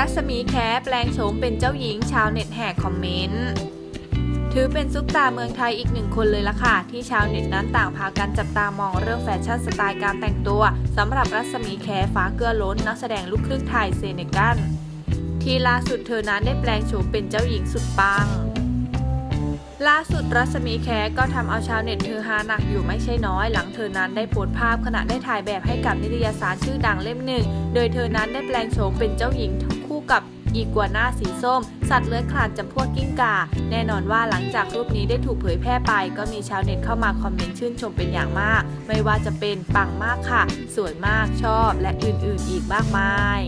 รัศมีแคแปลงโฉมเป็นเจ้าหญิงชาวเน็ตแห่คอมเมนต์ ถือเป็นซุปตาเมืองไทยอีกหนึ่งคนเลยล่ะค่ะ ที่ชาวเน็ตนั้นต่างพากันจับตามองเรื่องแฟชั่นสไตล์การแต่งตัวสำหรับรัศมีแคฟ้าเกลือล้นนักแสดงลูกครึ่งไทยเซเนกัลที่ล่าสุดเธอนั้นได้แปลงโฉมเป็นเจ้าหญิงสุดปังล่าสุดรัศมีแขก็ทำเอาชาวเน็ตเธอฮาหนักอยู่ไม่ใช่น้อย หลังเธอนั้นได้โพสต์ภาพขณะได้ถ่ายแบบให้กับนิตยสารชื่อดังเล่มหนึ่ง โดยเธอนั้นได้แปลงโฉมเป็นเจ้าหญิง กับอีกัวน่าสีส้ม สัตว์เลื้อยคลานจำพวกกิ้งก่า แน่นอนว่าหลังจากรูปนี้ได้ถูกเผยแพร่ไป ก็มีชาวเน็ตเข้ามาคอมเมนต์ชื่นชมเป็นอย่างมาก ไม่ว่าจะเป็นปังมากค่ะ สวยมากชอบ และอื่นๆอีกมากมาย